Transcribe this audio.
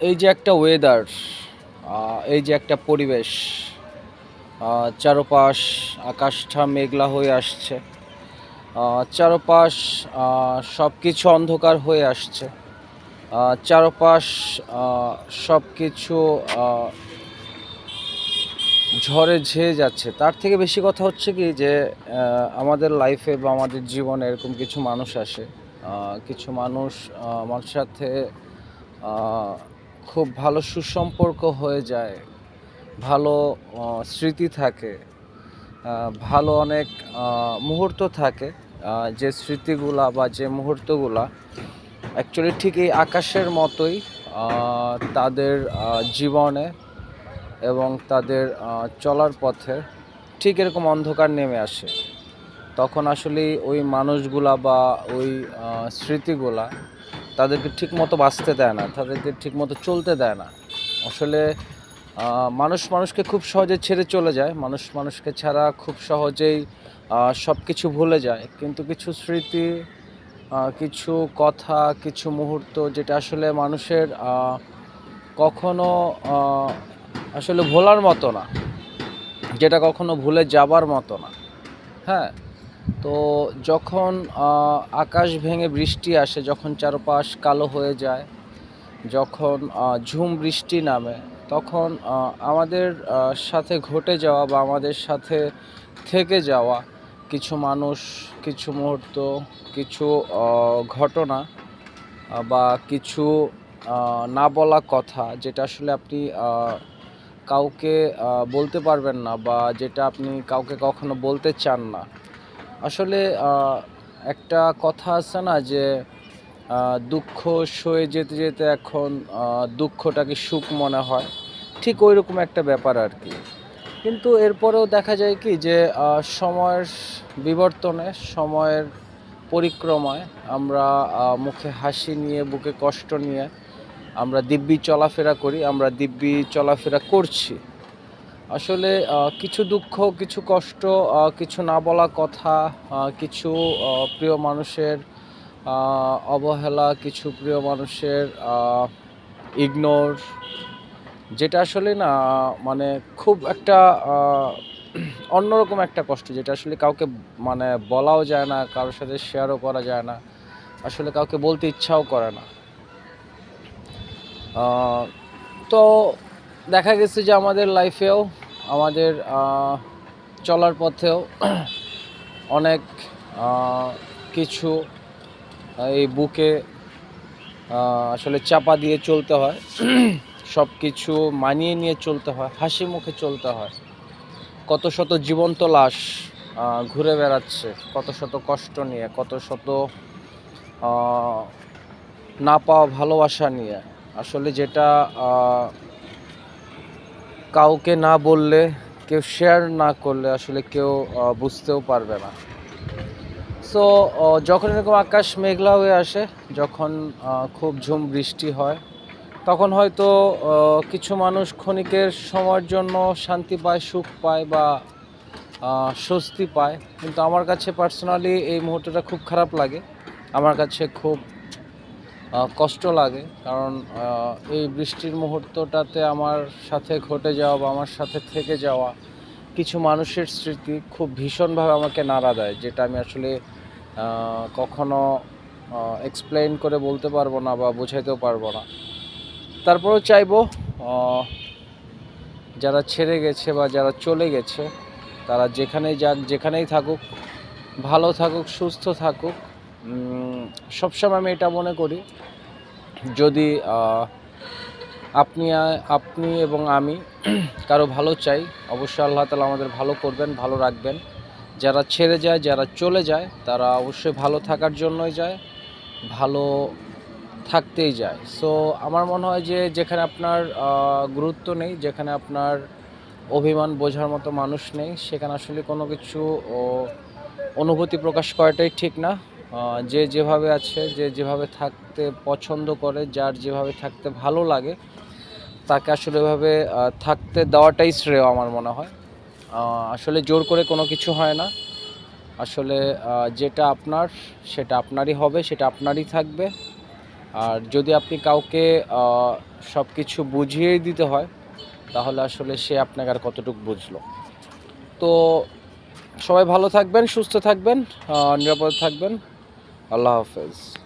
এই যে একটা ওয়েদার এই যে একটা পরিবেশ চারপাশ আকাশটা মেঘলা হয়ে আসছে চারপাশ সব কিছু অন্ধকার হয়ে আসছে চারপাশ সব কিছু ঝড়ে ঝেয়ে যাচ্ছে। তার থেকে বেশি কথা হচ্ছে কি যে আমাদের লাইফে বা আমাদের জীবনে এরকম কিছু মানুষ আসে কিছু মানুষ আমার সাথে খুব ভালো সুসম্পর্ক হয়ে যায়, ভালো স্মৃতি থাকে ভালো অনেক মুহূর্ত থাকে যে স্মৃতিগুলা বা যে মুহূর্তগুলা অ্যাকচুয়ালি ঠিক এই আকাশের মতোই তাদের জীবনে এবং তাদের চলার পথে ঠিক এরকম অন্ধকার নেমে আসে। তখন আসলে ওই মানুষগুলা বা ওই স্মৃতিগুলা তাদেরকে ঠিক মতো বাঁচতে দেয় না, তাদেরকে ঠিক মতো চলতে দেয় না। আসলে মানুষ মানুষকে খুব সহজে ছেড়ে চলে যায়, মানুষ মানুষকে ছাড়া খুব সহজেই সব কিছু ভুলে যায়। কিন্তু কিছু স্মৃতি কিছু কথা, কিছু মুহূর্ত যেটা আসলে মানুষের কখনো আসলে ভোলার মতো না, যেটা কখনো ভুলে যাবার মতো না। হ্যাঁ? তো যখন আকাশ ভেঙে বৃষ্টি আসে, যখন চারপাশ কালো হয়ে যায়, যখন ঝুম বৃষ্টি নামে, তখন আমাদের সাথে ঘটে যাওয়া বা আমাদের সাথে থেকে যাওয়া কিছু মানুষ, কিছু মুহূর্ত, কিছু ঘটনা বা কিছু না বলা কথা, যেটা আসলে আপনি কাউকে বলতে পারবেন না বা যেটা আপনি কাউকে কখনো বলতে চান না। আসলে একটা কথা আছে না যে দুঃখ সয়ে যেতে যেতে এখন দুঃখটাকে সুখ মনে হয়। ঠিক ওই রকম একটা ব্যাপার আর কি কিন্তু এরপরেও দেখা যায় কি যে সময়ের বিবর্তনে, সময়ের পরিক্রমায় আমরা মুখে হাসি নিয়ে, বুকে কষ্ট নিয়ে আমরা দিব্যি চলাফেরা করি, আমরা দিব্যি চলাফেরা করছি। আসলে কিছু দুঃখ, কিছু কষ্ট কিছু না বলা কথা কিছু প্রিয় মানুষের অবহেলা, কিছু প্রিয় মানুষের ইগনোর যেটা আসলে না মানে খুব একটা অন্যরকম একটা কষ্ট, যেটা আসলে কাউকে মানে বলাও যায় না, কারোর সাথে শেয়ারও করা যায় না, আসলে কাউকে বলতে ইচ্ছাও করে না। তো দেখা গেছে যে আমাদের লাইফেও আমাদের চলার পথেও অনেক কিছু এই বুকে আসলে চাপা দিয়ে চলতে হয়। সব কিছু মানিয়ে নিয়ে চলতে হয়, হাসি মুখে চলতে হয়। কত শত জীবন্ত লাশ ঘুরে বেড়াচ্ছে, কত শত কষ্ট নিয়ে, কত শত না পাওয়া ভালোবাসা নিয়ে। আসলে যেটা কাউকে না বললে, কেউ শেয়ার না করলে আসলে কেউ বুঝতেও পারবে না। সো যখন এরকম আকাশ মেঘলা হয়ে আসে, যখন খুব ঝুম বৃষ্টি হয়, তখন হয়তো কিছু মানুষ ক্ষণিকের সময়ের জন্য শান্তি পায়, সুখ পায় বা স্বস্তি পায়। কিন্তু আমার কাছে পার্সোনালি এই মুহূর্তটা খুব খারাপ লাগে। আমার কাছে খুব কষ্ট লাগে, কারণ এই বৃষ্টির মুহূর্তটাতে আমার সাথে ঘটে যাওয়া বা আমার সাথে থেকে যাওয়া কিছু মানুষের স্মৃতি খুব ভীষণভাবে আমাকে নাড়া দেয়, যেটা আমি আসলে কখনো এক্সপ্লেইন করে বলতে পারব না বা বোঝাইতেও পারব না। তারপরেও চাইব যারা ছেড়ে গেছে বা যারা চলে গেছে, তারা যেখানেই যাক, যেখানেই থাকুক, ভালো থাকুক, সুস্থ থাকুক সবসময় আমি এটা মনে করি, যদি আপনি আপনি এবং আমি কারও ভালো চাই, অবশ্যই আল্লাহ তালা আমাদের ভালো করবেন, ভালো রাখবেন। যারা ছেড়ে যায়, যারা চলে যায়, তারা অবশ্যই ভালো থাকার জন্যই যায়, ভালো থাকতেই যায়। সো আমার মনে হয় যে, যেখানে আপনার গুরুত্ব নেই, যেখানে আপনার অভিমান বোঝার মতো মানুষ নেই, সেখানে আসলে কোনো কিছু অনুভূতি প্রকাশ করাটাই ঠিক না। যে যেভাবে আছে, যে যেভাবে থাকতে পছন্দ করে, যার যেভাবে থাকতে ভালো লাগে, তাকে আসলে এভাবে থাকতে দেওয়াটাই শ্রেয় আমার মনে হয়। আসলে জোর করে কোনো কিছু হয় না। আসলে যেটা আপনার, সেটা আপনারই হবে, সেটা আপনারই থাকবে। আর যদি আপনি কাউকে সব কিছু বুঝিয়েই দিতে হয়, তাহলে আসলে সে আপনাকে আর কতটুকু বুঝলো। তো সবাই ভালো থাকবেন, সুস্থ থাকবেন নিরাপদে থাকবেন। আল্লাহ হাফেজ।